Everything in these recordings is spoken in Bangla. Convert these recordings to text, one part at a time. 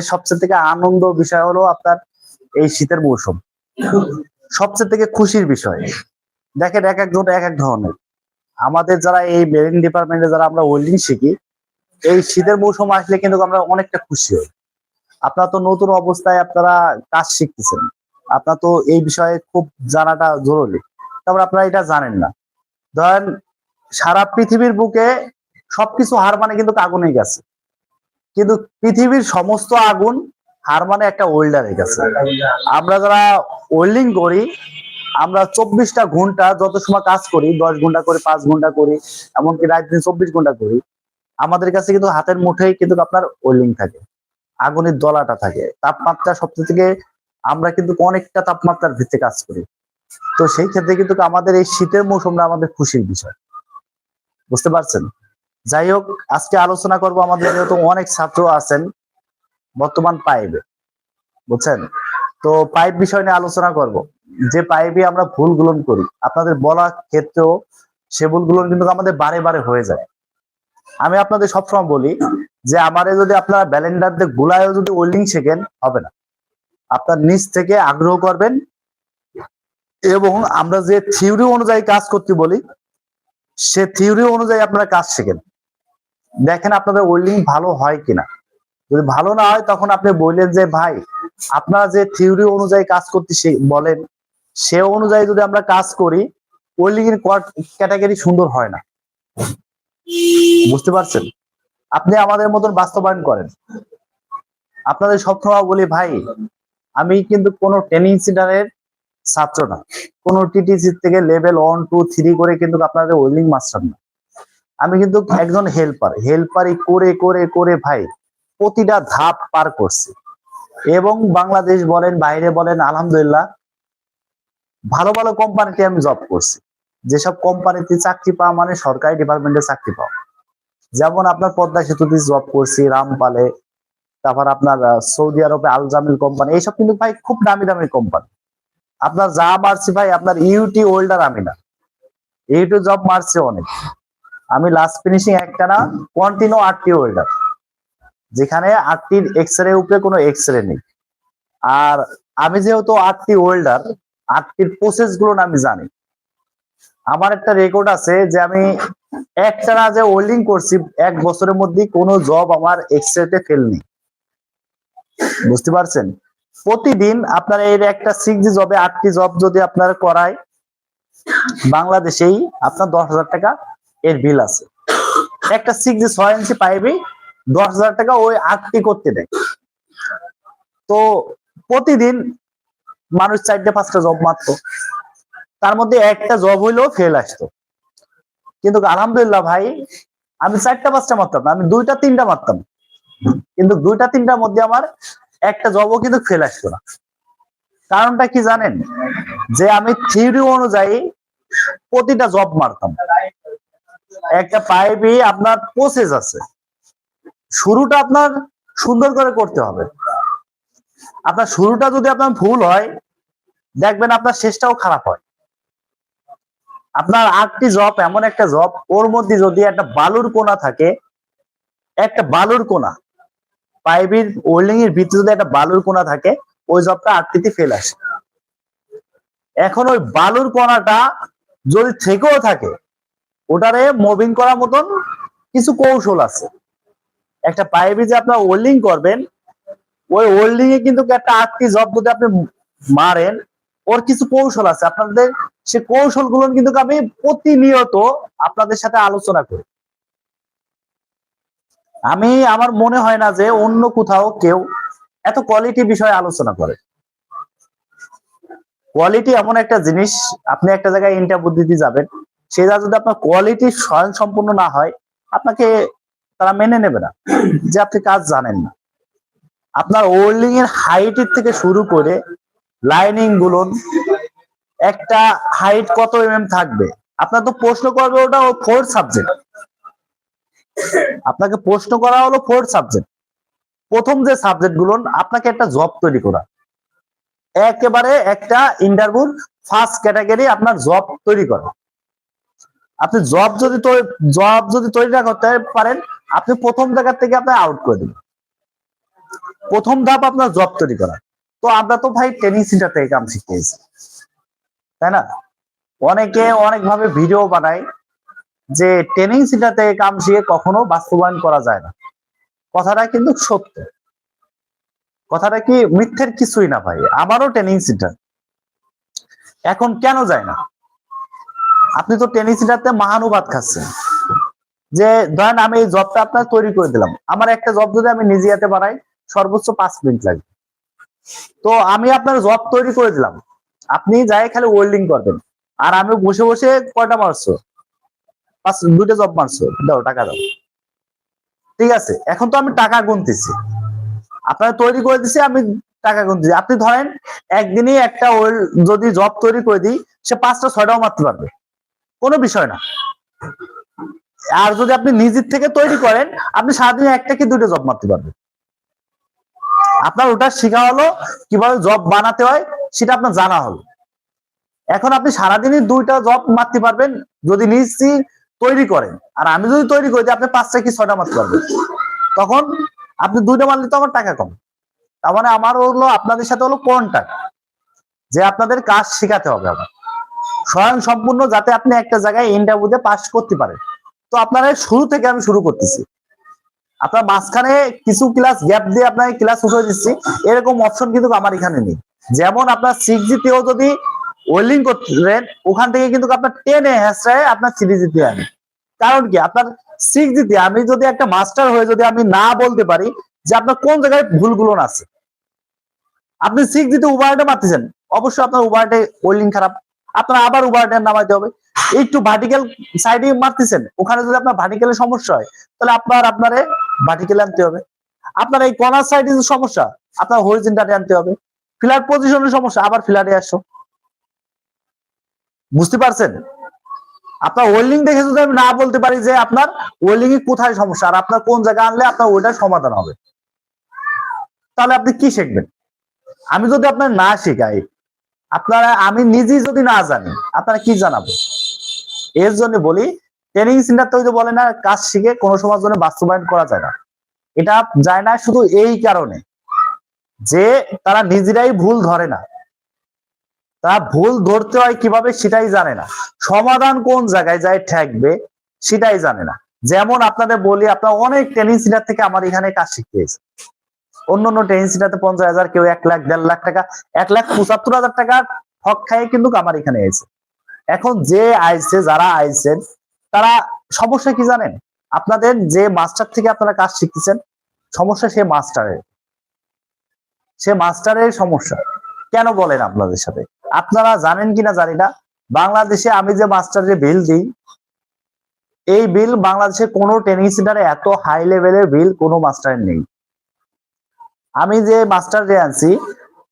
সবচেয়ে থেকে আনন্দ বিষয় হলো আপনার এই শীতের মৌসুম। সবচেয়ে থেকে খুশির বিষয়। দেখেন এক একজন এক এক ধরনের। আমাদের যারা এই মেরিন ডিপার্টমেন্টে যারা আমরা ওয়েল্ডিং শিখি, এই শীতের মৌসুম আসলে কিন্তু আমরা অনেকটা খুশি হই। আপনারা তো নতুন অবস্থায় আপনারা কাজ শিখতেছেন। আপনার তো এই বিষয়ে খুব জানাটা জরুরি। তারপর আপনারা এটা জানেন না। ধরেন সারা পৃথিবীর বুকে সবকিছু হার মানে কিন্তু আগুনে গেছে। কিন্তু পৃথিবীর সমস্ত আগুন হার মানে একটা ওয়েল্ডারের গেছে আমরা যারা ওয়েল্ডিং করি, আমরা চব্বিশটা ঘণ্টা যত সময় কাজ করি, দশ ঘণ্টা করে, পাঁচ ঘণ্টা করি, এমনকি রাত দিন চব্বিশ ঘণ্টা করি, আমাদের কাছে কিন্তু হাতের মুঠেই কিন্তু আপনার ওয়েল্ডিং থাকে। আগুনের দলাটা থাকে। তাপমাত্রা সবচেয়ে থেকে আমরা কিন্তু অনেকটা তাপমাত্রার ভিত্তিতে কাজ করি। তো সেই ক্ষেত্রে কিন্তু আমাদের এই শীতের মৌসুমটা আমাদের খুশির বিষয়। বুঝতে পারছেন? যাই হোক, আজকে আলোচনা করব আমাদের, যেহেতু অনেক ছাত্র আছেন, বর্তমান পাইপে বুঝছেন? তো পাইপ বিষয় নিয়ে আলোচনা করব। যে পাইপে আমরা ভুলগুলো করি, আপনাদের বলা ক্ষেত্রেও সে ভুলগুলো কিন্তু আমাদের বারে বারে হয়ে যায়। আমি আপনাদের সবসময় বলি যে, আমারে যদি আপনারা ব্যালেন্ডার দিয়ে গুলায়ও যদি ওয়েল্ডিং শেখেন, হবে না। আপনার নিজ থেকে আগ্রহ করবেন এবং আমরা যে থিওরি অনুযায়ী কাজ করতে বলি, সে থিওরি অনুযায়ী আপনারা কাজ শেখেন। দেখেন আপনাদের ওয়েল্ডিং ভালো হয় কিনা। যদি ভালো না হয়, তখন আপনি বললেন যে, ভাই, আপনারা যে থিওরি অনুযায়ী কাজ করতে বলেন, সে অনুযায়ী যদি আমরা কাজ করি ওয়েল্ডিং এর ক্যাটাগরি সুন্দর হয় না। বুঝতে পারছেন? আপনি আমাদের মতন বাস্তবায়ন করেন। আপনাদের সবসময় বলি, ভাই, আমি কিন্তু কোনো ট্রেনিং সেন্টারের ছাত্র না। কোন টিটিসি থেকে লেভেল ওয়ান টু থ্রি করে কিন্তু আপনাদের ওয়েল্ডিং মাস্টার না। আমি কিন্তু একজন হেল্পার হেল্পারই করে করে করে ভাই প্রতিটা ধাপ পার করছি। এবং বাংলাদেশ বলেন, বাইরে বলেন, আলহামদুলিল্লাহ ভালো ভালো কোম্পানিতে আমি জব করছি। যেসব কোম্পানিতে চাকরি পাওয়া মানে সরকারি ডিপার্টমেন্টে চাকরি পাওয়া। যেমন আপনার পদ্মা সেতুতে জব করছি, রামপালে, তারপর আপনার সৌদি আরবে আলজামিল কোম্পানি এইসব কিন্তু ভাই খুব দামি দামি কোম্পানি আপনার যা মারছি ভাই, আপনার ইউটি হোল্ডার আমি না। ইউটি জব মারছে অনেক। আমি লাস্ট ফিনিশিং একটা না কন্টিনিউ আটটি হোল্ডার যেখানে আটটির এক্স রে উপরে কোনো এক্স রে নেই। আর আমি যেহেতু আটটি ওয়েল্ডার আটটির প্রসেসগুলো আমি জানি। আমার একটা রেকর্ড আছে যে আমি একটানা যে ওয়েল্ডিং করছি, এক বছরের মধ্যে কোনো জব আমার এক্স রেতে ফেল নেই। বুঝতে পারছেন? প্রতিদিন আপনার এর একটা সিক্স জবে আটটি জব যদি আপনার করায়, বাংলাদেশেই আপনার দশ হাজার টাকা এর বিল আছে। একটা সিক্স ছয় ইঞ্চি পাইবে, দশ হাজার টাকা ওই আটটি করতে দেয়। তো প্রতিদিন মানুষ চারটে, পাঁচটা জব মারত। তার মধ্যে একটা জব হইলেও ফেল আসতো। কিন্তু আলহামদুলিল্লাহ ভাই, আমি চারটা, পাঁচটা মারতাম আমি দুইটা, তিনটা মারতাম। কিন্তু দুইটা, তিনটার মধ্যে আমার একটা জবও কিন্তু ফেল আসতো না। কারণটা কি জানেন? যে আমি থিওরি অনুযায়ী প্রতিটা জব মারতাম। একটা পাইপে আপনার প্রসেস আছে। শুরুটা আপনার সুন্দর করে করতে হবে। আপনার শুরুটা যদি আপনার ভুল হয়, দেখবেন আপনার শেষটাও খারাপ হয়। আপনার আটটি জব এমন একটা জব ওর মধ্যে যদি একটা বালুর কোনা থাকে, একটা বালুর কোনা, পাইপের ওয়েল্ডিং এর ভিতরে যদি একটা বালুর কোনা থাকে, ওই জবটা আটটিতে ফেল আসে। এখন ওই বালুর কোনাটা যদি থেকেও থাকে ওটারে মুভিং করার মতন কিছু কৌশল আছে। একটা পাইপে যে আপনার ওয়েল্ডিং করবেন, ওই ওয়েল্ডিং এ কিন্তু একটা আটটি জব যদি আপনি মারেন, ওর কিছু কৌশল আছে। আপনাদের সে কৌশলগুলো কিন্তু আমি প্রতিনিয়ত আপনাদের সাথে আলোচনা করি। আমি, আমার মনে হয় না যে অন্য কোথাও কেউ এত কোয়ালিটি বিষয়ে আলোচনা করে। কোয়ালিটি এমন একটা জিনিস, আপনি একটা জায়গায় ইন্টারভিউ দিতে যাবেন সেটা যদি আপনার কোয়ালিটি স্বয়ং সম্পূর্ণ না হয়, আপনাকে তারা মেনে নেবে না। যে আপনি কাজ জানেন না। আপনার ওল্ডিং এর হাইটের থেকে শুরু করে লাইনিংগুলো, একটা হাইট কত এমএম থাকবে? আপনার তো প্রশ্ন করবে, ওটা ফোর্থ সাবজেক্ট আপনাকে প্রশ্ন করা হলো ফোর্থ সাবজেক্ট প্রথম যে সাবজেক্টগুলো, আপনাকে একটা জব তৈরি করা। একেবারে একটা ইন্টারভিউর ফার্স্ট ক্যাটাগরি আপনার জব তৈরি করা। আপনি জব যদি জব যদি তৈরি না করতে পারেন, আপনি প্রথম জায়গা থেকে আপনি আউট করে দিবেন। প্রথম ধাপ আপনার জব তৈরি করা। তো আমরা তো ভাই ট্রেনিং সেন্টার থেকে কাম শিখতে এসেছি তাই না? অনেকে অনেক ভাবে ভিডিও বানায় যে ট্রেনিং সেন্টার থেকে কাম শিখে কখনো বাস্তবায়ন করা যায় না। কথাটা কিন্তু সত্য। কথাটা কি মিথ্যের কিছুই না ভাই। আমারও ট্রেনিং সেন্টার এখন কেন যায় না? আপনি তো ট্রেনিং সেন্টারতে মহানুবাদ খাচ্ছেন যে ধরেন আমি এই জবটা আপনার তৈরি করে দিলাম। আমার একটা জব যদি আমি নিজে হাতে বানাই সর্বোচ্চ পাঁচ মিনিট লাগবে। তো আমি আপনার জব তৈরি করে দিলাম। আপনি যাই খালি ওয়েল্ডিং করবেন। আর আমি বসে বসে কয়টা মারছো? পাঁচ, দুইটা জব মারছো। দাও, টাকা দাও। ঠিক আছে, এখন তো আমি টাকা গুনতেছি। আপনার তৈরি করে দিছি, আমি টাকা গুনতেছি। আপনি ধরেন একদিনই একটা ওয়েল যদি জব তৈরি করে দিই, সে পাঁচটা, ছয়টাও মারতে পারবে। কোনো বিষয় না। আর যদি আপনি নিজের থেকে তৈরি করেন, আপনি সারাদিনে একটা কি দুটো জব মারতে পারবেন। আপনার ওটা শেখা হলো, কীভাবে জব বানাতে হয়, সেটা আপনার জানা হলো। এখন আপনি সারাদিনই দুইটা জব মারতে পারবেন, যদি নিজে তৈরি করেন। আর আমি যদি তৈরি করি, আপনি পাঁচটা কি ছয়টা মারতে পারবেন। তখন আপনি দুইটা মারলে তো আমার টাকা কম। তার মানে আমার হলো, আপনাদের সাথে হলো কন্ট্যাক্ট যে আপনাদের কাজ শেখাতে হবে আমার স্বয়ং সম্পূর্ণ যাতে আপনি একটা জায়গায় ইন্টারভিউতে পাস করতে পারেন। তো আপনারা শুরু থেকে আমি শুরু করতেছি। আপনার মাঝখানে কিছু ক্লাস গ্যাপ দিয়ে আপনাকে ক্লাস উঠে দিচ্ছি। এরকম অপশন কিন্তু আমার এখানে নেই। যেমন আপনার সিক্স জিতেও যদি ওয়েল্ডিং করতেন ওখান থেকে কিন্তু আপনার টেনে হ্যাসরায় আপনার থ্রি জিতে আনি কারণ কি? আপনার সিক্স জিতে আমি যদি একটা মাস্টার হয়ে যদি আমি না বলতে পারি যে আপনার কোন জায়গায় ভুলগুলো আছে। আপনি সিক্স জিতে উবারটা মারতেছেন। অবশ্যই আপনার উবারটে ওয়েল্ডিং খারাপ আপনার আবার উবারটা নামাইতে হবে। একটু ভার্টিক্যাল সাইডে মারতেছেন, ওখানে যদি আপনার ভার্টিক্যালের সমস্যা হয়, তাহলে আপনার আপনারে ভার্টিক্যাল আনতে হবে। আপনার এই কর্নার সাইডে যে সমস্যা, আপনার হরিজেন্টালে আনতে হবে। ফিলার পজিশনের সমস্যা, আবার ফিলারে আসো। বুঝতে পারছেন? আপনার ওয়েল্ডিং দেখে যদি আমি না বলতে পারি যে আপনার ওয়েল্ডিং এ কোথায় সমস্যা, আর আপনার কোন জায়গায় আনলে আপনার ওইটার সমাধান হবে। তাহলে আপনি কি শিখবেন? আমি যদি আপনার না শেখাই আপনারা, আমি নিজেই যদি না জানি, আপনারা কি জানাব? এর জন্য বলি ট্রেনিং সেন্টার তো বলে না, কাজ শিখে কোনো সময় জন্য বাস্তবায়ন করা যায় না। এটা যায় না শুধু এই কারণে যে তারা নিজেরাই ভুল ধরে না। তারা ভুল ধরতে হয় কীভাবে সেটাই জানে না। সমাধান কোন জায়গায় যায় ঠেকবে সেটাই জানে না। যেমন আপনাদের বলি, আপনার অনেক ট্রেনিং সেন্টার থেকে আমার এখানে কাজ শিখতে অন্য অন্য ট্রেনিং সেন্টারতে পঞ্চাশ হাজার, কেউ এক লাখ, দেড় লাখ টাকা, এক লাখ পঁচাত্তর হাজার টাকা ঠক খাই কিন্তু আমার এখানে এসে। এখন যে আইছে যারা আইছেন তারা সমস্যা কি জানেন? আপনাদের যে মাস্টার থেকে আপনারা কাজ শিখতেছেন, সমস্যা সে মাস্টারের। সে মাস্টারের সমস্যা। কেন বলেন আপনাদের সাথে? আপনারা জানেন কিনা জানি না। বাংলাদেশে আমি যে মাস্টারের বিল দিই, এই বিল বাংলাদেশে কোনো ট্রেনিং সেন্টারে এত হাই লেভেলের বিল কোনো মাস্টারের নেই। আমি যে মাস্টার যে আনছি,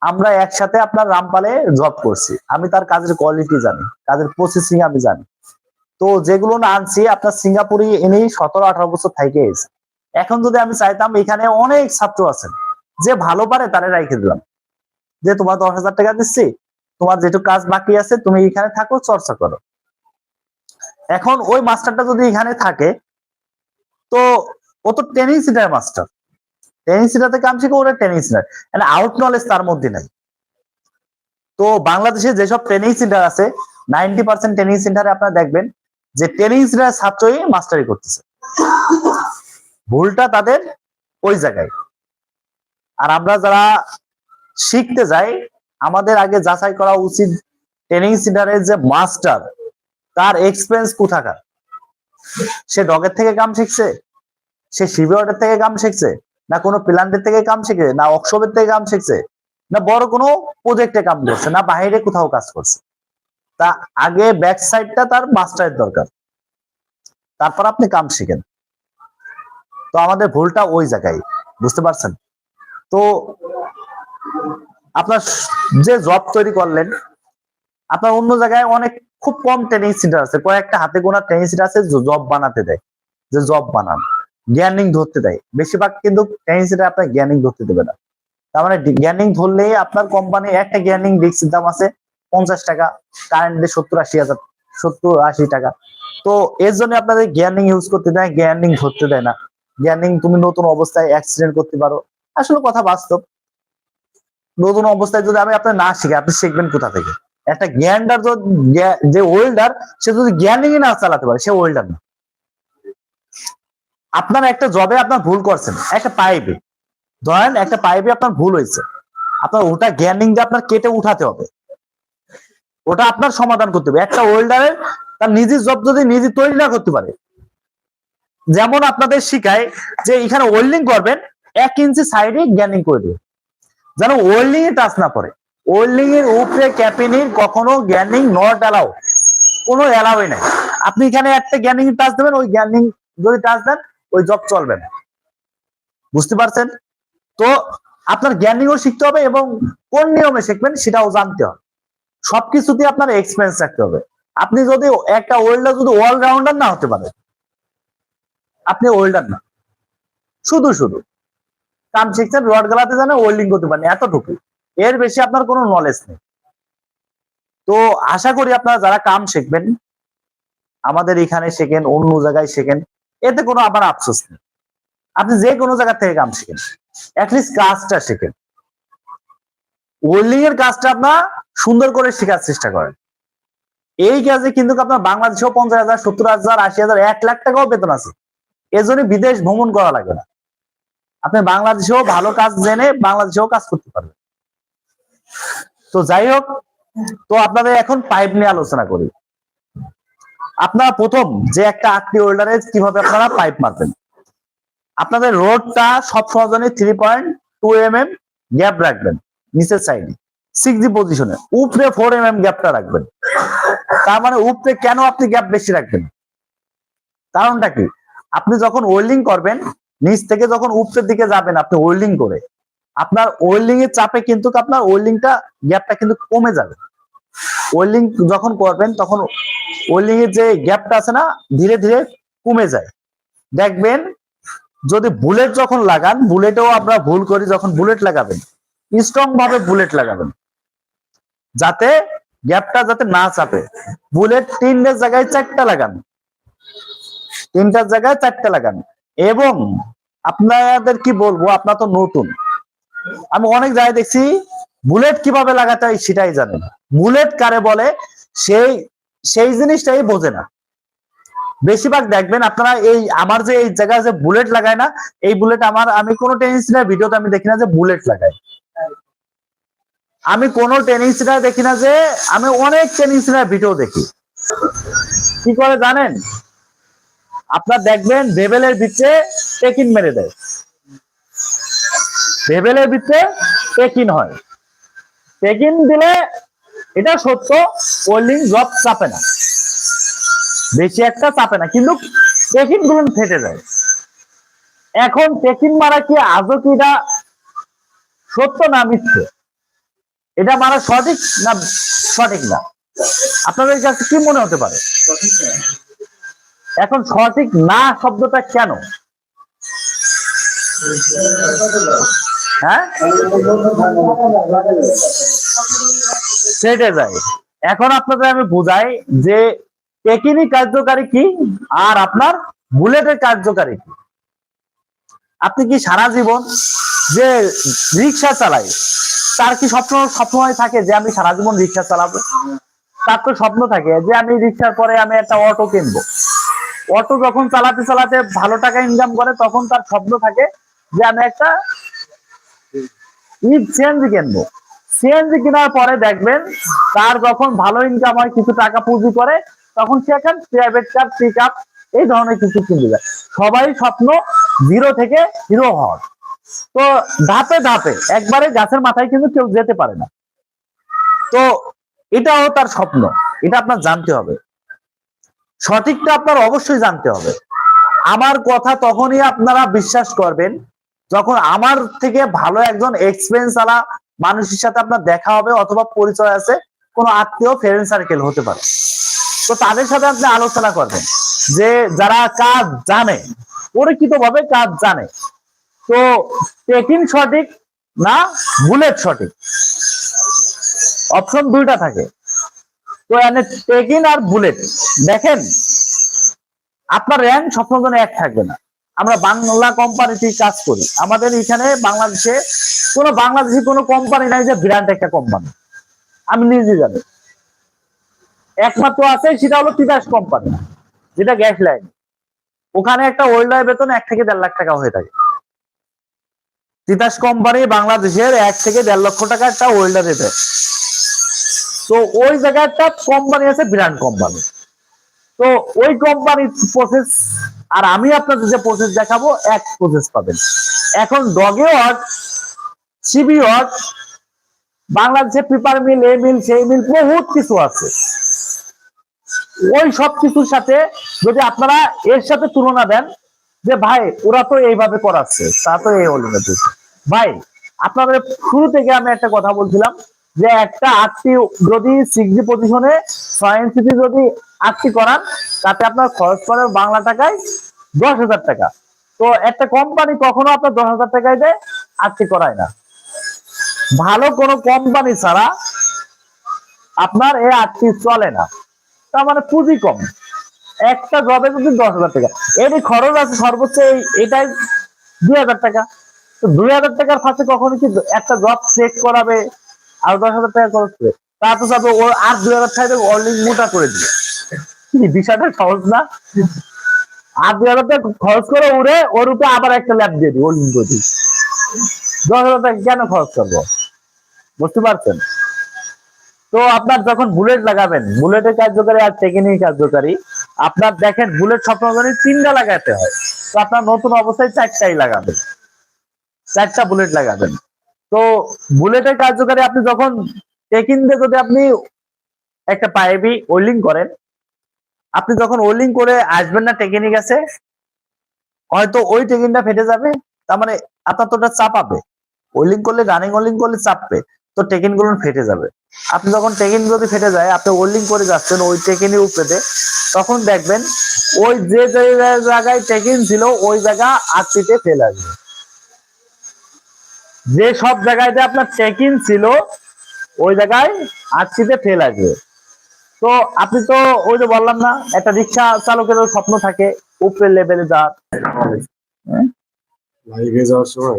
আমরা একসাথে আপনার রামপালে জব করছি। আমি তার কাজের কোয়ালিটি জানি, কাজের প্রসেসিং আমি জানি। তো যেগুলো না আনছি, আপনার সিঙ্গাপুরে এনেই সতেরো, আঠারো বছর থেকে এসে। এখন যদি আমি চাইতাম, এখানে অনেক ছাত্র আছেন, যে ভালো পারে তারে রাইখে দিলাম। যে তোমার দশ হাজার টাকা দিচ্ছি, তোমার যেটুকু কাজ বাকি আছে, তুমি এখানে থাকো, চর্চা করো। এখন ওই মাস্টারটা যদি এখানে থাকে, তো ও তো ট্রেনিং সেন্টার মাস্টার থেকে কাম শিখে ওরা ট্রেনিং সেন্টার মানে আউট নলেজ তার মধ্যে নাই। তো বাংলাদেশে যেসব ট্রেনিং সেন্টার আছে নাইনটি পার্সেন্ট ট্রেনিং সেন্টারে আপনারা দেখবেন যে ট্রেনিং সেন্টার ছাত্রই মাস্টারি করতেছে। ভুলটা তাদের ওই জায়গায়। আর আমরা যারা শিখতে যাই, আমাদের আগে যাচাই করা উচিত ট্রেনিং সেন্টারের যে মাস্টার তার এক্সপিরিয়েন্স কোথাকার। সে ডগের থেকে কাম শিখছে, সে শিবিওয়ার্ডের থেকে কাম শিখছে না কোনো প্ল্যান্টের থেকে কাম শিখে, না অক্সবের থেকে কাম শিখছে, না বড় কোনো প্রজেক্টে কাম করছে, না বাইরে কোথাও কাজ করছে। তা আগে ব্যাক সাইডটা তার মাস্টারের দরকার। তারপর আপনি কাম শিখেন। তো আমাদের ভুলটা ওই জায়গায়, বুঝতে পারছেন? তো আপনার যে জব তৈরি করলেন, আপনার অন্য জায়গায় অনেক খুব কম ট্রেনিং সেন্টার আছে, কয়েকটা হাতে গোনা ট্রেনিং সেন্টার আছে জব বানাতে দেয়, যে জব বানান। জ্ঞানিং ধরতে দেয়। বেশিরভাগ কিন্তু আপনার জ্ঞানিং ধরতে দেবে না। তার মানে জ্ঞানিং ধরলেই আপনার কোম্পানি একটা জ্ঞানিং ডিস্কের দাম আছে পঞ্চাশ টাকা কারেন্টে সত্তর আশি হাজার, সত্তর আশি টাকা। তো এর জন্য আপনাদের জ্ঞানিং ইউজ করতে দেয় জ্ঞানিং ধরতে দেয় না। জ্ঞানিং তুমি নতুন অবস্থায় অ্যাক্সিডেন্ট করতে পারো। আসলে কথা বাস্তব। নতুন অবস্থায় যদি আমি আপনার না শিখে, আপনি শিখবেন কোথা থেকে? একটা জ্ঞানদার যে ওয়েল্ডার সে যদি জ্ঞানই না চালাতে পারে, সে ওয়েল্ডার না। আপনার একটা জবে আপনার ভুল করছেন, একটা পাইপে। ধরেন একটা পাইপে আপনার ভুল হয়েছে। আপনার ওটা জ্ঞানিং দিয়ে আপনার কেটে উঠাতে হবে। ওটা আপনার সমাধান করতে হবে। একটা ওয়েল্ডারের তার নিজের জব যদি নিজে তৈরি না করতে পারে। যেমন আপনাদের শিখায় যে এখানে ওয়েল্ডিং করবেন, এক ইঞ্চি সাইডে জ্ঞানিং করে দেবে যেন ওয়েল্ডিং এ টাচ না পড়ে ওয়েল্ডিং এর উপরে ক্যাপিনির কখনো জ্ঞানিং নট অ্যালাউ কোনো অ্যালাউই নাই। আপনি এখানে একটা জ্ঞানিং টাচ দেবেন, ওই জ্ঞানিং যদি টাচ দেন ওই জব চলবে না। বুঝতে পারছেন? তো আপনার জ্ঞানীয় শিখতে হবে এবং কোন নিয়মে শিখবেন সেটাও জানতে হবে। সবকিছুতে আপনার এক্সপিরিয়েন্স রাখতে হবে। আপনি যদি একটা ওয়েল্ডার যদি অলরাউন্ডার না হতে পারে আপনি ওয়েল্ডার না। শুধু শুধু। কাম শিখছেন, রড গালাতে জানে ওয়েল্ডিং করতে পারেন এতটুকু এর বেশি আপনার কোনো নলেজ নেই। তো আশা করি আপনারা যারা কাম শিখবেন, আমাদের এখানে শেখেন, অন্য জায়গায় শেখেন। এতে কোনো আবার আফসোস নেই। আপনি যে কোনো জায়গা থেকে কাম শিখেন। অ্যাটলিস্ট কাজটা শিখেন। ওয়েল্ডিং এর কাজটা আপনার সুন্দর করে শেখার চেষ্টা করেন। এই কাজে কিন্তু আপনার বাংলাদেশেও পঞ্চাশ হাজার, সত্তর হাজার, আশি হাজার, এক লাখ টাকাও বেতন আছে। এজন্য বিদেশ ভ্রমণ করা লাগে না। আপনি বাংলাদেশেও ভালো কাজ জেনে বাংলাদেশেও কাজ করতে পারবেন। তো যাই হোক, তো আপনাদের এখন পাইপ নিয়ে আলোচনা করি। আপনারা প্রথম যে একটা আটটি হোল্ডারে কীভাবে আপনারা পাইপ মারবেন? আপনাদের রোডটা সব সহজনে three point two M M gap রাখবেন, নিচের সাইডে সিক্স জি পজিশনে উপরে ফোর এম এম গ্যাপটা রাখবেন। তার মানে উপরে কেন আপনি গ্যাপ বেশি রাখবেন? কারণটা কি? আপনি যখন ওয়েল্ডিং করবেন, নিচ থেকে যখন উপরের দিকে যাবেন, আপনি ওয়েল্ডিং করে, আপনার ওয়েল্ডিং এর চাপে কিন্তু আপনার ওয়েল্ডিংটা গ্যাপটা কিন্তু কমে যাবে। ওয়েল্ডিং যখন করবেন, তখন ওয়েল্ডিং এর যে গ্যাপটা আছে না, ধীরে ধীরে কমে যায়। দেখবেন, যদি বুলেট যখন লাগান, বুলেটেও আমরা ভুল করি, যখন বুলেট লাগাবেন স্ট্রং ভাবে বুলেট লাগাবেন, যাতে গ্যাপটা যাতে না চাপে। বুলেট তিনটার জায়গায় চারটা লাগান। তিনটার জায়গায় চারটা লাগান। এবং আপনাদের কি বলব, আপনার তো নতুন। আমি অনেক জায়গায় দেখছি, বুলেট কীভাবে লাগাতে হয় সেটাই জানে না। বুলেট কারে বলে, সেই সেই জিনিসটাই বোঝে না। বেশিরভাগ দেখবেন আপনারা এই, আমার যে এই জায়গায় যে বুলেট লাগায় না, এই বুলেট আমার, আমি কোনো টেনিস সিনার ভিডিওতে আমি দেখি না যে বুলেট লাগায়। আমি কোনো টেনিস সিনার দেখি না যে, আমি অনেক টেনিস সিনার ভিডিও দেখি। কি করে জানেন? আপনার দেখবেন ভেবেলের ভিতরে টেকিন মেরে দেয়। ভেবেলের ভিতরে টেকিন হয়। টেকিন দিলে এটা সত্য ওল্ডিং জব চাপে না। বেশি একটা চাপে না, কিন্তু টেকিনগুলো ফেটে যায়। এখন টেকিন মারা কি আজও কি এটা সত্য না মিথ্যে? এটা মারা সঠিক না সঠিক না? আপনাদের কাছে কি মনে হতে পারে? এখন সঠিক না শব্দটা কেন? হ্যাঁ? সেটে যায়। এখন আপনাদের আমি বুঝাই যে টেকিনি কার্যকারী কি আর আপনার বুলেটের কার্যকারী কি? আপনি কি সারা জীবন যে রিক্সা চালাই, তার কি স্বপ্ন সবসময় থাকে যে আমি সারা জীবন রিক্সা চালাবো? তার তো স্বপ্ন থাকে যে আমি রিক্সার পরে আমি একটা অটো কিনবো। অটো যখন চালাতে চালাতে ভালো টাকা ইনকাম করে, তখন তার স্বপ্ন থাকে যে আমি একটা ই সিএনজি কিনবো। সিএনজি কেনার পরে দেখবেন, তার যখন ভালো ইনকাম হয়, কিছু টাকা পুঁজি করে, তখন সে এখন প্রাইভেট কার পিক আপ এই ধরনের কিছু কিনতে যায় সবাই স্বপ্ন জিরো থেকে হিরো হওয়ার। তো ধাপে ধাপে, একবারে গাছের মাথায় কিন্তু কেউ যেতে পারে না। তো এটাও তার স্বপ্ন, এটা আপনার জানতে হবে। সঠিকটা আপনার অবশ্যই জানতে হবে। আমার কথা তখনই আপনারা বিশ্বাস করবেন, যখন আমার থেকে ভালো একজন এক্সপিরিয়েন্স আলা মানুষের সাথে আপনার দেখা হবে অথবা পরিচয় আছে, কোনো আত্মীয় ফ্রেন্ড সার্কেল হতে পারে। তো তাদের সাথে আপনি আলোচনা করবেন যে যারা কাজ জানে পরিচিত ভাবে কাজ জানে, তো টেকিং সঠিক না বুলেট সঠিক? অপশন দুইটা থাকে। তো এনে টেকিন আর বুলেট দেখেন, আপনার র্যাঙ্ক সবসময় এক থাকবে না। আমরা বাংলা কোম্পানিতে কাজ করি। আমাদের এখানে বাংলাদেশে কোনো বাংলাদেশি কোনো কোম্পানি নাই যে ব্র্যান্ড একটা কোম্পানি আমি নিজে জানি। একমাত্র আছে, সেটা হলো তিতাস কোম্পানি যেটা গ্যাস লাইন ওখানে একটা ওয়েল্ডার বেতন এক থেকে দেড় লাখ টাকা হয়ে থাকে। তিতাস কোম্পানি বাংলাদেশের এক থেকে দেড় লক্ষ টাকা একটা ওয়েল্ডার দেয় তো ওই জায়গায় একটা কোম্পানি আছে ব্র্যান্ড কোম্পানি তো ওই কোম্পানির প্রসেস আর আমি আপনাদের যে প্রসেস দেখাবো, এক প্রসেস পাবেন। এখন ডগে ওয়ার্ক সিবি ওয়ার্ক বাংলাদেশে পেপার মিল, এ মিল সেই মিল, বহুত কিছু আছে। ওই সব কিছুর সাথে যদি আপনারা এর সাথে তুলনা দেন, যে ভাই, ওরা তো এইভাবে করাচ্ছে, তা তো এই হলো ভাই, আপনাদের শুরু থেকে আমি একটা কথা বলছিলাম, যে একটা আটটি যদি সিক্সটি পজিশনে, ছয় ইঞ্চিতে যদি আটটি করান, তাতে আপনার খরচ পড়ে বাংলা টাকায় দশ হাজার টাকা। তো একটা কোম্পানি কখনো আপনার দশ হাজার টাকায় দেয়, আটটি করায় না। ভালো কোনো কোম্পানি ছাড়া আপনার এই আটটি চলে না। তার মানে পুঁজি কম। একটা জবে যদি দশ হাজার টাকা। এর খরচ আছে সর্বোচ্চ এটাই দুই হাজার টাকা। তো দুই হাজার টাকার ফাঁসে কখনো কি একটা জব চেক করাবে আর দশ হাজার টাকা খরচ করে? তারপর যাবে ও আর দুই হাজার টাকা অনলি মোটা করে দিবে। বিষয়টা সহজ না? আর দুই হাজার টাকা খরচ করে উড়ে ওর উপরে আবার একটা ল্যাব দিয়ে দিই ওল্ডিং করে দিই দশ হাজার টাকা কেন খরচ করব? বুঝতে পারছেন? তো আপনার যখন বুলেট লাগাবেন বুলেটের কার্যকারী আর টেকনিক কার্যকারী, আপনার দেখেন বুলেট স্বপ্নগণী তিনটা লাগাতে হয়। তো আপনার নতুন অবস্থায় চারটাই লাগাবেন। চারটা বুলেট লাগাবেন। তো বুলেটের কার্যকারী আপনি যখন টেকিন দিয়ে যদি আপনি একটা পাইপি ওয়েল্ডিং করেন, আপনি যখন ওয়েল্ডিং করে আসবেন না টেকনিক আছে, হয়তো ওই টেকিনটা ফেটে যাবে, তার মানে আপনার তো ওটা চাপাবে। ওয়েল্ডিং করলে রানিং ওয়েল্ডিং করলে চাপবে। তো টেকিনগুলো ফেটে যাবে। আপনি যখন টেকিন যদি ফেটে যায় আপনি ওয়েল্ডিং করে যাচ্ছেন ওই টেকিনের উপরে তখন দেখবেন ওই যে যে জায়গায় টেকিন ছিল ওই জায়গা আটটিতে ফেলে আসবে। যে সব জায়গায় যে আপনার টেকিন ছিল ওই জায়গায় আটটিতে ফেল আসবে। তো আপনি তো ওই যে বললাম না একটা রিক্সা চালকেরও স্বপ্ন থাকে উপরের লেভেলে যাওয়ার। হ্যাঁ? লাইভে যাওয়ার সময়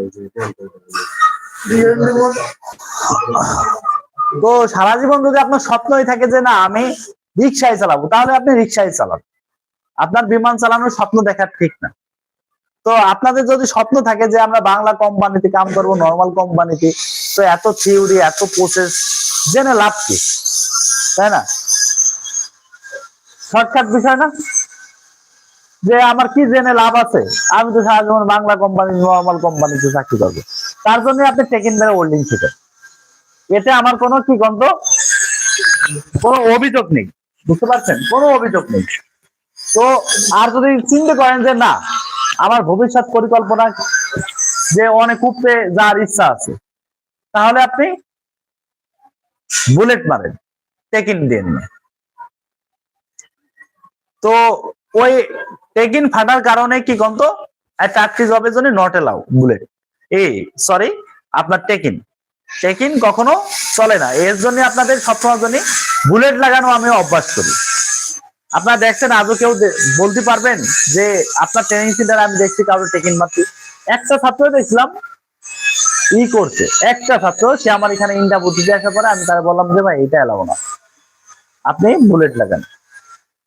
তো সারা জীবন যদি আপনার স্বপ্নই থাকে যে না, আমি রিক্সায় চালাবো, তাহলে আপনি রিক্সায় চালান। আপনার বিমান চালানোর স্বপ্ন দেখা ঠিক না। তো আপনাদের যদি স্বপ্ন থাকে যে আমরা বাংলা কোম্পানিতে কাম করব নর্মাল কোম্পানিতে, তো এত থিওরি এত প্রসেস জেনে লাভ কি? তাই না? শর্টকাট বিষয় না? যে আমার কি জেনে লাভ আছে? আমি তো সারা জীবন বাংলা কোম্পানি নর্মাল কোম্পানিতে চাকরি করব। তার জন্য আপনি টেকিন ধরে হোল্ডিং শিখেন এতে আমার কোনো কি গন্ধ? কোনো অভিযোগ নেই। বুঝতে পারছেন? কোনো অভিযোগ নেই। তো আর যদি চিন্তা করেন যে না, আমার ভবিষ্যৎ পরিকল্পনা যে অনেক উপরে যার ইচ্ছা আছে, তাহলে আপনি বুলেট মারেন টেকিন দিয়ে নিয়ে তো ওই টেকিন ফাটার কারণে কি একটা চাকরি জবের জন্য নট এলাও বুলেট এই সরি আপনার টেকিন টেকিন কখনো চলে না। এর জন্য আপনাদের সবসময় জন্য বুলেট লাগানো আমি অভ্যাস করি। আপনারা দেখছেন, আজও কেউ বলতে পারবেন যে আপনার ট্রেনিং সেন্টারে আমি দেখছি কারও টেকিন মারছি। একটা ছাত্র দেখছিলাম ই করছে। একটা ছাত্র, সে আমার এখানে ইন্ডা বুদ্ধিতে আসার পরে আমি তারা বললাম যে, ভাই, এটা এলাও না। আপনি বুলেট লাগান।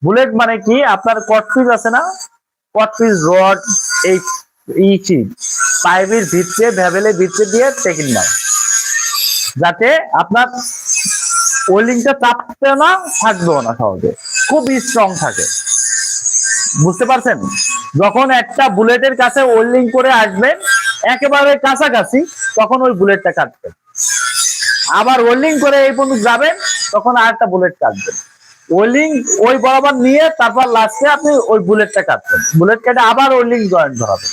বুলেট মানে কি? আপনার কটপিস আছে না? কটপিস রড এই ই পাইপের ভিতরে ভ্যাবেলের ভিতরে দিয়ে টেকিন মার যাতে আপনার ওয়েল্ডিংটা চাপতে না, থাকবেও না সহজে। খুব স্ট্রং থাকে। বুঝতে পারছেন? যখন একটা বুলেটের কাছে ওয়েল্ডিং করে আসবেন, একেবারে কাছাকাছি, তখন ওই বুলেটটা কাটবেন। আবার ওয়েল্ডিং করে এই পর্যন্ত যাবেন, তখন আর একটা বুলেট কাটবেন। ওয়েল্ডিং ওই বরাবর নিয়ে, তারপর লাস্টে আপনি ওই বুলেটটা কাটবেন। বুলেট কেটে আবার ওয়েল্ডিং জয়েন্ট ধরাবেন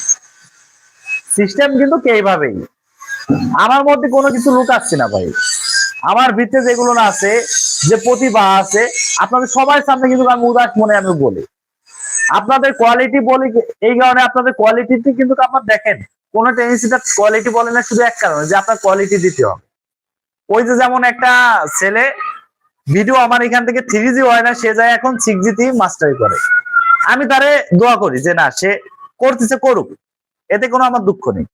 সিস্টেম কিন্তু কে এইভাবেই? আমার মধ্যে কোনো কিছু লুকাচ্ছি না ভাই। আমার ভিতরে যেগুলো না আছে, যে প্রতিভা আছে, আপনাদের সবার সামনে কিন্তু আমি উদাস মনে আমি বলি। আপনাদের কোয়ালিটি বলি এই কারণে আপনাদের কোয়ালিটিতে কিন্তু আপনার দেখেন। কোন টেনিসিটা কোয়ালিটি বলে না, শুধু এক কারণে, যে আপনার কোয়ালিটি দিতে হবে। ওই যে যেমন একটা ছেলে ভিডিও আমার এখান থেকে থ্রি জি হয় না, সে যায় এখন সিক্স জি মাস্টারি করে। আমি তারে দোয়া করি যে না, সে করতেছে, করুক। এতে কোনো আমার দুঃখ নেই।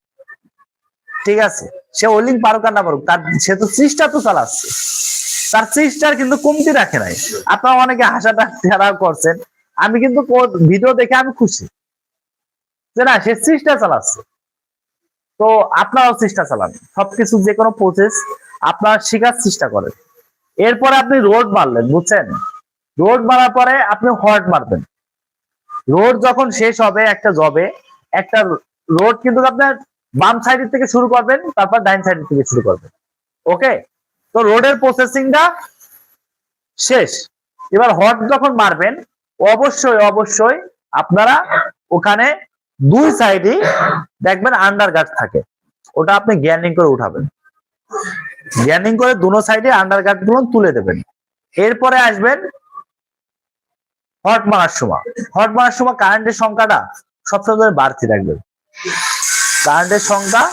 ঠিক আছে? সে ওয়েল্ডিং পারুক আর না পারুক তার সে তো চেষ্টা তো চালাচ্ছে তার চেষ্টার কিন্তু কমতি রাখে নাই। আপনারা অনেকে হাসাটা টেরা করছেন, আমি কিন্তু ভিডিও দেখে আমি খুশি। যে না, সে চেষ্টা চালাচ্ছে তো আপনারাও চেষ্টা চালান। সবকিছু যে কোনো প্রসেস আপনারা শেখার চেষ্টা করেন। এরপরে আপনি রোড মারলেন, বুঝছেন? রোড মারার পরে আপনি হর্ট মারবেন। রোড যখন শেষ হবে একটা জবে একটা রোড কিন্তু আপনার বাম সাইড থেকে শুরু করবেন, তারপর ডাইন সাইড থেকে শুরু করবেন। ওকে তো রোডের প্রসেসিংটা শেষ। এবার হট যখন মারবেন, অবশ্যই অবশ্যই আপনারা ওখানে দুই সাইডে দেখবেন আন্ডার গার্ড থাকে। ওটা আপনি গ্যানিং করে উঠাবেন। গ্যানিং করে দুনো সাইডে আন্ডার গার্ডগুলো তুলে দেবেন। এরপরে আসবেন হট মারার সময়। হট মারার সময় কারেন্টের সংখ্যাটা সবসময় বাড়তি রাখবেন। কারেন্টের সংখ্যা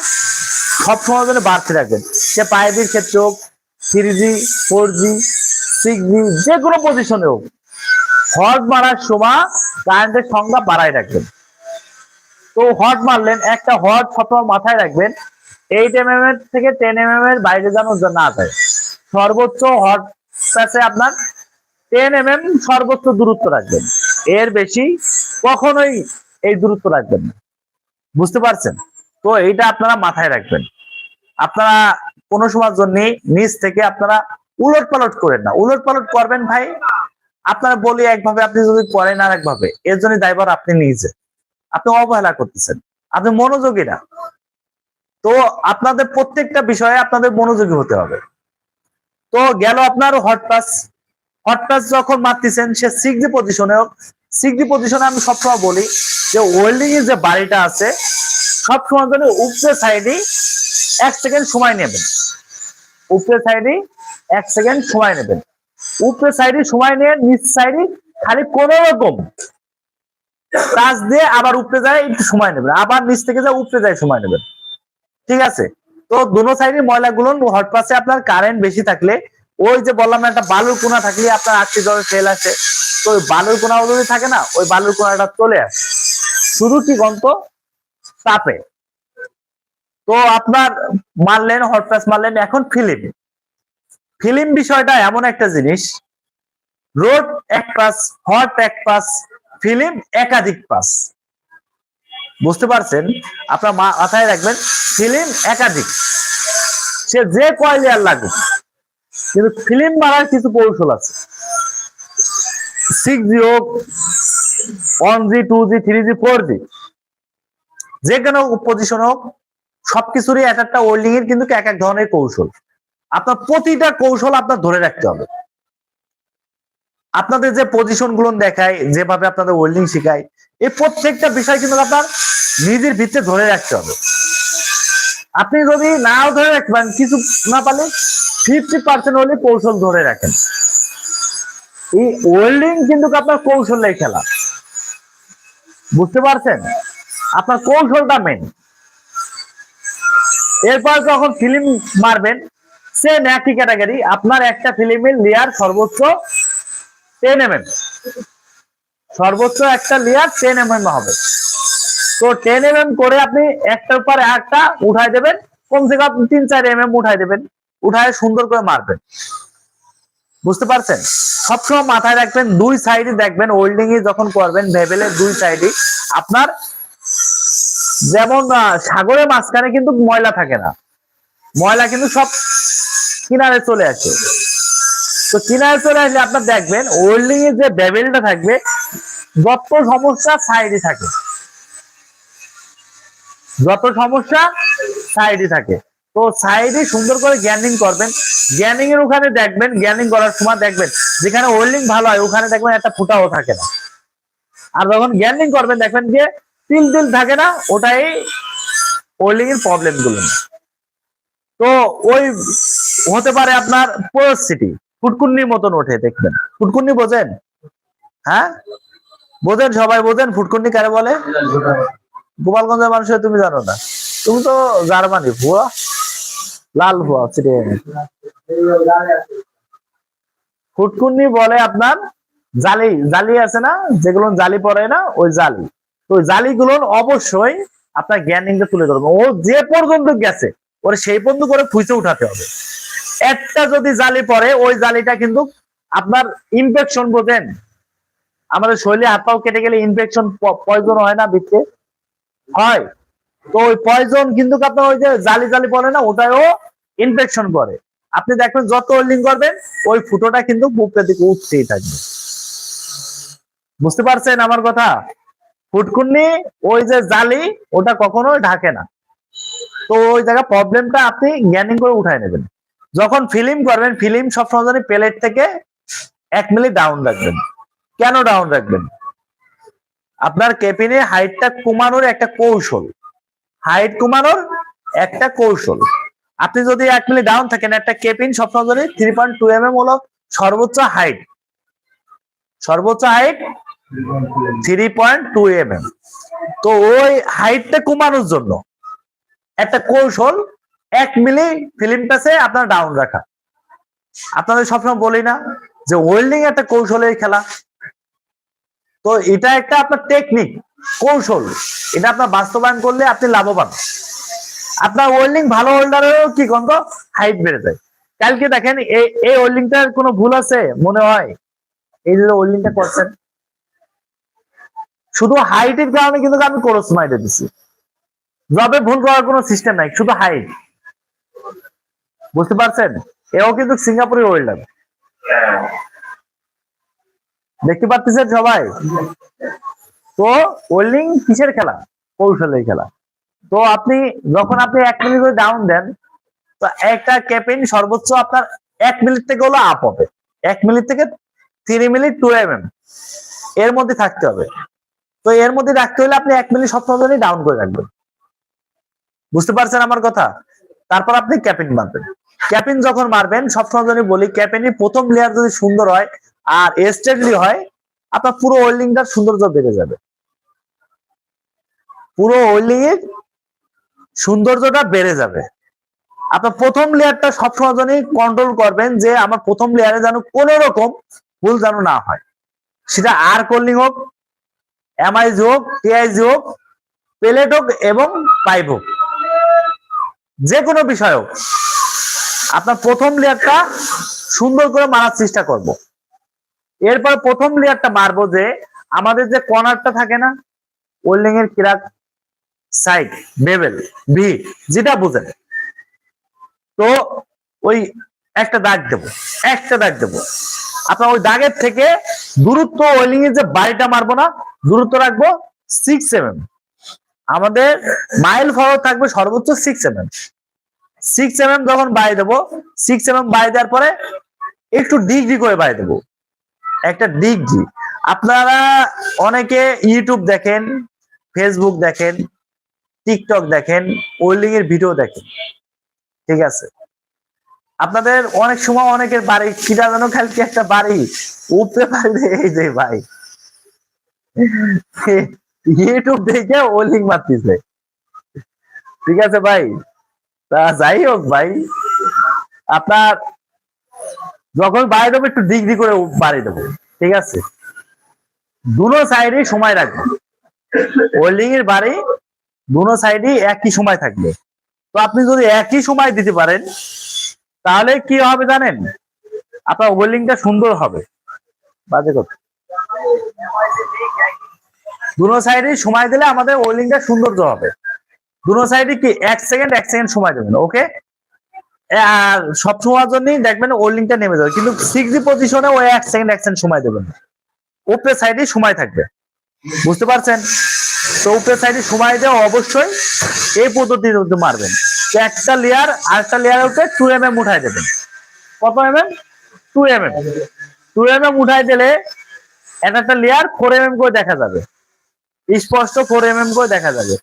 সবসময় ধরে বাড়তি রাখবেন সে পাইপের ক্ষেত্রে হোক three G four G six G যে কোনো পজিশনে হোক, হট মারার সময় কারেন্টের সংখ্যা বাড়াই রাখবেন। তো হট মারলেন, একটা হট সবসময় মাথায় রাখবেন এইট এম এর থেকে টেন এম এর বাইরে যেন না যায় সর্বোচ্চ হট প্যাসে আপনার টেন এম এম সর্বোচ্চ দূরত্ব রাখবেন। এর বেশি কখনোই এই দূরত্ব রাখবেন না। বুঝতে পারছেন? তো এইটা আপনারা মাথায় রাখবেন। আপনারা কোনো সময়ের জন্য নিচ থেকে আপনারা উলট পালট করেন না। উলট পালট করবেন ভাই, আপনারা বলি একভাবে, আপনি যদি করেন আর একভাবে, এর জন্য দায়ভার আপনি নিজে। আপনি অবহেলা করতেছেন। আপনি মনোযোগী না। তো আপনাদের প্রত্যেকটা বিষয়ে আপনাদের মনোযোগী হতে হবে। তো গেল আপনার হট পাস হট পাস যখন মারতেছেন, সে সিক্স পজিশনে হোক সিক্স পজিশনে আমি সবসময় বলি যে ওয়েল্ডিং এর যে বাড়িটা আছে, সবসময় জন্য উপরে সাইডে এক সেকেন্ড সময় নেবেন। উপরে সাইডে এক সেকেন্ড সময় নেবেন। উপরে সাইডে সময় নিয়ে নিচ সাইডে খালি কোন রকম কাজ দিয়ে আবার উপরে যায়, একটু সময় নেবেন। আবার নিচ থেকে যায়, উপরে যায়, সময় নেবেন। ঠিক আছে? তো দুনো সাইডে ময়লাগুলো হট পাসে আপনার কারেন্ট বেশি থাকলে, ওই যে বললাম একটা বালুর কোনা থাকলে আপনার আটটি জলের ফেল আসে তো ওই বালুর কোনা যদি থাকে না, ওই বালুর কোনাটা চলে আসে। শুধু কি গন্ত তাপে। তো আপনার মারলেন হট পাস মারলেন, এখন ফিলিম। ফিলিম বিষয়টা এমন একটা জিনিস, রোড এক পাস হট এক পাস, ফিল্ম একাধিক পাস। বুঝতে পারছেন? আপনার মাথায় রাখবেন, ফিলিম একাধিক। সে যে কয় লেয়ার লাগুক, কিন্তু ফিলিম মারার কিছু কৌশল আছে। সিক্স জি হোক one G two G three G four G যে কোনো পজিশন হোক, সবকিছুরই এক একটা ওয়েল্ডিং এর কিন্তু এক এক ধরনের কৌশল। আপনার প্রতিটা কৌশল আপনার ধরে রাখতে হবে। আপনাদের যে পজিশনগুলো দেখায়, যেভাবে আপনাদের ওয়েল্ডিং শেখায়, এই প্রত্যেকটা বিষয় কিন্তু আপনার নিজের ভিতরে ধরে রাখতে হবে। আপনি যদি নাও ধরে রাখবেন, কিছু না পারলে ফিফটি পার্সেন্ট হলে কৌশল ধরে রাখেন। এই ওয়েল্ডিং কিন্তু আপনার কৌশলের খেলা। বুঝতে পারছেন? আপনার কৌশলটা মেন এরপর যখন ফিল্ম মারবেন সেম একই ক্যাটাগরি আপনার একটা ফিল্মের লেয়ার সর্বোচ্চ টেন এম সর্বোচ্চ একটা লেয়ার টেন এম হবে। তো টেন এম করে আপনি একটার পর একটা উঠাই দেবেন। কমসে কম তিন চার এম এম উঠাই দেবেন। উঠায় সুন্দর করে মারবেন। বুঝতে পারছেন? সবসময় মাথায় রাখবেন, দুই সাইডে দেখবেন ওয়েল্ডিং এ যখন করবেন ভেবেলের দুই সাইডে আপনার যেমন সাগরের মাঝখানে কিন্তু ময়লা থাকে না। ময়লা কিন্তু সব কিনারে চলে আসে। তো কিনারে চলে আসলে আপনার দেখবেন ওয়েল্ডিং এর যে বেবেলটা থাকবে, যত সমস্যা সাইডে থাকে। যত সমস্যা সাইডে থাকে। তো সাইডে সুন্দর করে গ্যানিং করবেন। গ্যানিং এর ওখানে দেখবেন গ্যানিং করার সময় দেখবেন, যেখানে ওয়েল্ডিং ভালো হয়, ওখানে দেখবেন একটা ফুটাও থাকে না। আর যখন গ্যানিং করবেন, দেখবেন যে তিল তিল থাকে না, ওটাই ওয়েল্ডিং এর প্রবলেমগুলো তো ওই হতে পারে আপনার পোরসিটি ফুটকুন্নির মতন ওঠে, দেখবেন। ফুটকুন্নি বোঝেন? হ্যাঁ? বোঝেন, সবাই বোঝেন, ফুটকুন্নি কারে বলে? গোপালগঞ্জের মানুষের তুমি জানো না। তুমি তো জার্মানি, ভুয়া। লাল ভুয়া চিড়ে ফুটকুন্নি বলে আপনার জালি জালি আছে না? যেগুলো জালি পড়ে না, ওই জালি। তো জালিগুলো অবশ্যই আপনার জ্ঞানিংটা তুলে ধরবেন ও যে পর্যন্ত গেছে, ওরে সেই পর্যন্ত করে ফুইসে উঠাতে হবে। একটা যদি জালি পড়ে, ওই জালিটা কিন্তু আপনার ইনফেকশন বোঝেন। আমাদের শরীরে হাত পাও কেটে গেলে ইনফেকশন পয়জন হয় না বৃত্তে হয়। তো ওই পয়জন কিন্তু আপনার ওই যে জালি জালি পড়ে না ওটাও ইনফেকশন করে। আপনি দেখবেন যত ওয়েল্ডিং করবেন, ওই ফুটোটা কিন্তু বুকের দিকে উঠতেই থাকবে। বুঝতে পারছেন আমার কথা? ফুটকুন্নি, ওই যে জালি, ওটা কখনো ঢাকে না। তো ওই জায়গা প্রবলেমটা আপনি জ্ঞানিং করে উঠায় নেবেন। যখন ফিল্ম করবেন ফিল্ম সবসময় জানি প্লেট থেকে এক মিলি ডাউন রাখবেন। কেন ডাউন রাখবেন? আপনার কেপিনে হাইটটা কমানোর একটা কৌশল। হাইট কমানোর একটা কৌশল। আপনি যদি এক মিলি ডাউন থাকেন, একটা কেপিন জানি three point two M M হলো সর্বোচ্চ হাইট সর্বোচ্চ height three point two M M তো ওই হাইটটা কমানোর জন্য একটা কৌশল এক মিলি ফিল্মটাছে আপনার ডাউন রাখা। আপনাদের সবসময় বলি না যে ওয়েল্ডিং একটা কৌশলের খেলা। তো এটা একটা আপনার টেকনিক কৌশল। এটা আপনার বাস্তবায়ন করলে আপনি লাভবান। আপনার ওয়েল্ডিং ভালো হোল্ডারেরও কি গন্ধ হাইট বেড়ে যায়। কালকে দেখেন এই এই ওয়েল্ডিংটার কোনো ভুল আছে মনে হয়? এই যে ওয়েল্ডিংটা করছেন। শুধু হাইটের কারণে কিন্তু আমি কোরস মাইরে দিছি। জবে ভুল করার কোনো সিস্টেম নাই, শুধু হাইট বুঝতে পারছেন? এও কিন্তু সিঙ্গাপুরের ওয়েল্ডার দেখতে পাচ্ছেন সবাই? তো ওয়েল্ডিং কিসের খেলা? কৌশলের খেলা। তো আপনি যখন আপনি এক মিনিট করে ডাউন দেন, তো একটা ক্যাপেন সর্বোচ্চ আপনার এক মিনিট থেকে হলো আপ হবে। এক মিনিট থেকে থ্রি মিনিট টু এম এর মধ্যে থাকতে হবে। তো এর মধ্যে রাখতে হলে আপনি এক মিনিট সপ্তাহে ডাউন করে রাখবেন। বুঝতে পারছেন আমার কথা? তারপর আপনি ক্যাপিন মারবেন। ক্যাপিন যখন মারবেন সবসময় যদি বলি ক্যাপিনের প্রথম লেয়ার যদি সুন্দর হয় আর স্টেডলি হয় আপনার পুরো ওয়েল্ডিংটার সৌন্দর্য বেড়ে যাবে। পুরো ওয়েল্ডিং এর সৌন্দর্যটা বেড়ে যাবে। আপনার প্রথম লেয়ারটা সবসময় জন্য কন্ট্রোল করবেন যে আমার প্রথম লেয়ারে যেন কোন রকম ভুল যেন না হয়। সেটা আর কোল্ডিং হোক এমআইজি হোক টিআইজি হোক পেলেট হোক এবং পাইপ হোক। যে কোনো বিষয় হোক, আপনার প্রথম লেয়ারটা সুন্দর করে মারার চেষ্টা করব। এরপর প্রথম লেয়ারটা মারবো যে আমাদের যে কর্নারটা থাকে না ওয়েল্ডিং এর কিরাক সাইড, বেবেল, ভি, যেটা বুঝেন। তো ওই একটা দাগ দেব, একটা দাগ দেব। আপনার ওই দাগের থেকে দূরত্ব ওয়েলিং এর যে বাড়িটা মারবো না, দূরত্ব রাখব সিক্স এম আমাদের মাইল ফরওয়ার্ড থাকবে সর্বোচ্চ six M M six M M যখন বাড়ি দেবো সিক্স এম এম বাড়ি দেওয়ার পরে একটু ডিগ্রি করে বাড়ি দেবো। একটা ডিগ্রি আপনারা অনেকে ইউটিউব দেখেন ফেসবুক দেখেন টিকটক দেখেন ওয়েল্ডিং এর ভিডিও দেখেন। ঠিক আছে? আপনাদের অনেক সময় অনেকের বাড়ি কিনা যেন কালকে একটা বাড়ি উপরে বাড়ি এই যে ভাই। ইউটিউব দেখে ওয়েল্ডিং মারতেছে। ঠিক আছে ভাই? তা যাই হোক ভাই। আপনার যখন বাড়ি দেবো, একটু ডিগ্রি করে বাড়ি দেবো। ঠিক আছে? দুটো সাইডে সময় রাখব। ওয়েল্ডিং এর বাড়ি দুটো সাইডে একই সময় থাকবে। তো আপনি যদি একই সময় দিতে পারেন, তাহলে কি হবে জানেন? আপনার ওয়েল্ডিংটা সুন্দর হবে। বাজে কথা। দুটো সাইডে সময় দিলে আমাদের ওয়েল্ডিংটা সৌন্দর্য হবে। দুটো সাইডে কি? এক সেকেন্ড এক সেকেন্ড সময় দেবেন ওকে সব সময়ের জন্যই দেখবেন ওয়েল্ডিংটা নেমে যাবে। কিন্তু সিক্স জি পজিশনে ওই এক সেকেন্ড এক সেকেন্ড সময় দেবেন উপরে সাইডে সময় থাকবে। বুঝতে পারছেন? তো উপরে সাইডে সময় দেওয়া অবশ্যই এই পদ্ধতিতে মারবেন। একটা লেয়ার আরেকটা লেয়ার উপরে টু এম এম উঠাই দেবেন। কত M M two M M two M M উঠাই দিলে একটা একটা লেয়ার ফোর এম এম করে দেখা যাবে। স্পষ্ট ফোর এম এম করে দেখা যাবে।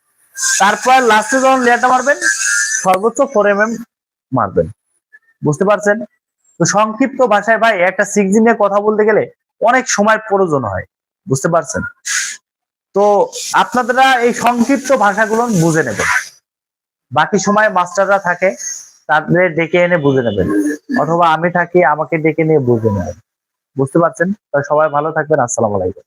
তারপর লাস্টে যখন লেয়ারটা মারবেন, সর্বোচ্চ ফোর এম এম মারবেন। বুঝতে পারছেন? তো সংক্ষিপ্ত ভাষায় ভাই, একটা সিক্স নিয়ে কথা বলতে গেলে অনেক সময় প্রয়োজন হয়। বুঝতে পারছেন? তো আপনারা এই সংক্ষিপ্ত ভাষাগুলো বুঝে নেবেন। বাকি সময় মাস্টাররা থাকে, তাদের ডেকে এনে বুঝে নেবেন। অথবা আমি থাকি, আমাকে ডেকে নিয়ে বুঝে নেবেন। বুঝতে পারছেন? তো সবাই ভালো থাকবেন, আসসালামু আলাইকুম।